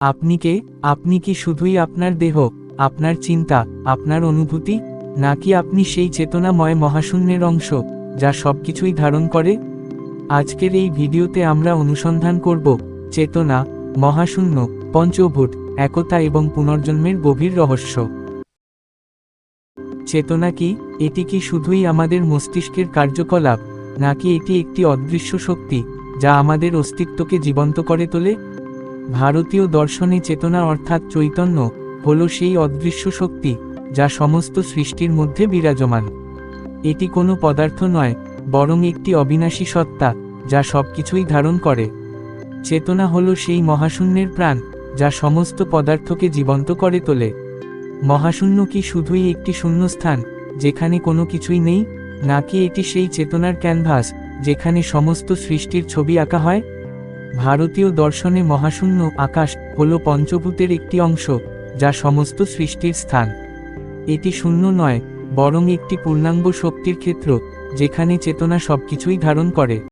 আপনি কে? আপনি কি শুধুই আপনার দেহ, আপনার চিন্তা, আপনার অনুভূতি? নাকি আপনি সেই চেতনাময় মহাশূন্যের অংশ, যা সবকিছুই ধারণ করে? আজকের এই ভিডিওতে আমরা অনুসন্ধান করব, চেতনা, মহাশূন্য, পঞ্চভূত, একতা এবং পুনর্জন্মের গভীর রহস্য। চেতনা কি? এটি কি শুধুই আমাদের মস্তিষ্কের কার্যকলাপ, নাকি এটি একটি অদৃশ্য শক্তি, যা আমাদের অস্তিত্বকে জীবন্ত করে তোলে? ভারতীয় দর্শনে চেতনা অর্থাৎ চৈতন্য হল সেই অদৃশ্য শক্তি যা সমস্ত সৃষ্টির মধ্যে বিরাজমান। এটি কোনো পদার্থ নয়, বরং একটি অবিনাশী সত্তা যা সবকিছুই ধারণ করে। চেতনা হল সেই মহাশূন্যের প্রাণ যা সমস্ত পদার্থকে জীবন্ত করে তোলে। মহাশূন্য কি শুধুই একটি শূন্যস্থান, যেখানে কোনো কিছুই নেই, নাকি এটি সেই চেতনার ক্যানভাস, যেখানে সমস্ত সৃষ্টির ছবি আঁকা হয়? ভারতীয় দর্শনে মহাশূন্য আকাশ হল পঞ্চভূতের একটি অংশ, যা সমস্ত সৃষ্টির স্থান। এটি শূন্য নয়, বরং একটি পূর্ণাঙ্গ শক্তির ক্ষেত্র, যেখানে চেতনা সবকিছুই ধারণ করে।